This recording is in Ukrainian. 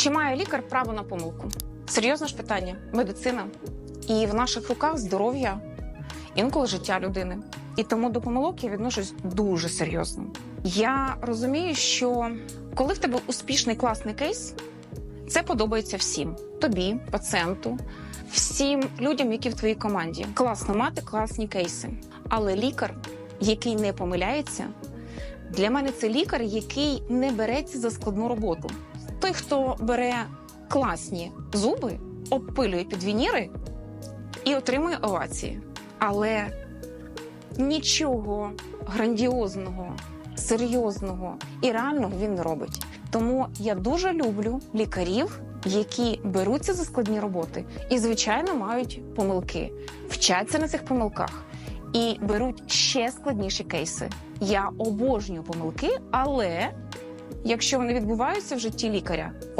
Чи має лікар право на помилку? Серйозне ж питання. Медицина. І в наших руках здоров'я, інколи життя людини. І тому до помилок я відношусь дуже серйозно. Я розумію, що коли в тебе успішний класний кейс, це подобається всім: тобі, пацієнту, всім людям, які в твоїй команді. Класно мати класні кейси. Але лікар, який не помиляється, для мене це лікар, який не береться за складну роботу. Той, хто бере класні зуби, обпилює під вініри і отримує овації. Але нічого грандіозного, серйозного і реального він не робить. Тому я дуже люблю лікарів, які беруться за складні роботи і, звичайно, мають помилки, вчаться на цих помилках і беруть ще складніші кейси. Я обожнюю помилки, але якщо вони відбуваються в житті лікаря,